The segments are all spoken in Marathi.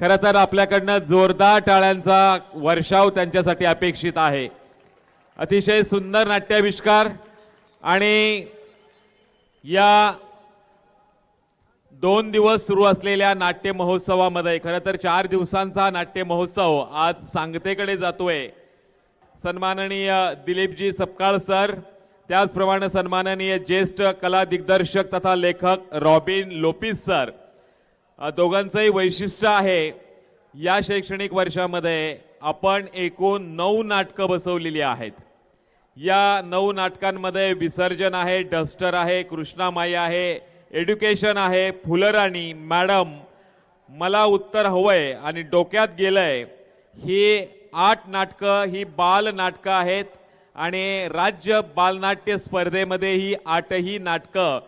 खरं तर आपल्याकडनं जोरदार टाळ्यांचा वर्षाव त्यांच्यासाठी अपेक्षित आहे. अतिशय सुंदर नाट्याविष्कार आणि या दोन दिवस सुरू असलेल्या नाट्य महोत्सवामध्ये खरं तर चार दिवसांचा नाट्य महोत्सव आज सांगतेकडे जातोय. सन्माननीय दिलीपजी सपकाळ सर त्याचप्रमाणे सन्माननीय ज्येष्ठ कला दिग्दर्शक तथा लेखक रॉबिन लोपिस सर. दोघांचंही वैशिष्ट्य आहे या शैक्षणिक वर्षामध्ये आपण एकूण नऊ नाटकं बसवलेली आहेत. या नऊ नाटकांमध्ये विसर्जन आहे डस्टर आहे कृष्णामाई आहे एड्युकेशन आहे फुलराणी मॅडम मला उत्तर हवंय आणि डोक्यात गेलंय ही आठ नाटकं ही बाल नाटकं आहेत आणि राज्य बालनाट्य स्पर्धेमध्ये ही आठही नाटकं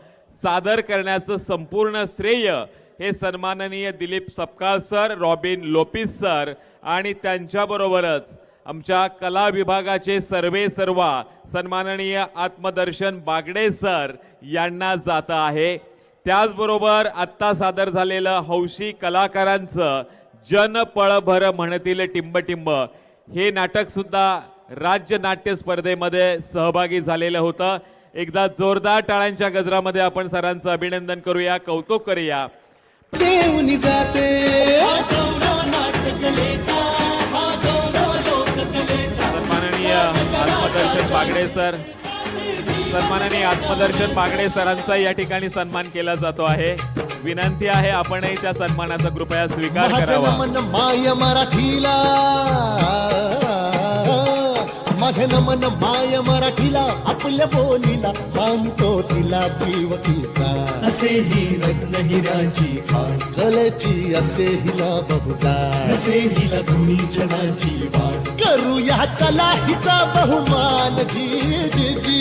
सादर करण्याचं संपूर्ण श्रेय हे सन्माननीय दिलीप सपकाळ सर रॉबिन लोपिस सर आणि त्यांच्याबरोबरच आमच्या कला विभागाचे सर्वे सर्वा सन्माननीय आत्मदर्शन बागडे सर यांना जात आहे. त्याचबरोबर आत्ता सादर झालेलं हौशी कलाकारांचं जन पळभर म्हणतील टिंबटिंब हे नाटकसुद्धा राज्य नाट्य स्पर्धेमध्ये सहभागी झालेलं होतं. एकदा जोरदार टाळ्यांच्या गजरामध्ये आपण सरांचं अभिनंदन करूया कौतुक करूया. देऊन जाते. सन्माननीय आत्मदर्शन बागडे सर. सन्माननीय आत्मदर्शन बागडे सरांचा या ठिकाणी सन्मान केला जातो आहे. विनंती आहे आपणही त्या सन्मानाचा कृपया स्वीकार करावा. माय मराठीला. माझे नमन माय मराठीला आपल्या बोलीला मानतो तिला जीव तिचा असे ही रत्न हिराची खाण. कलेची असे हिला बहुजा असे हिला धुनी जनाची वाण करूया चला हिचा बहुमान. जी जी जी.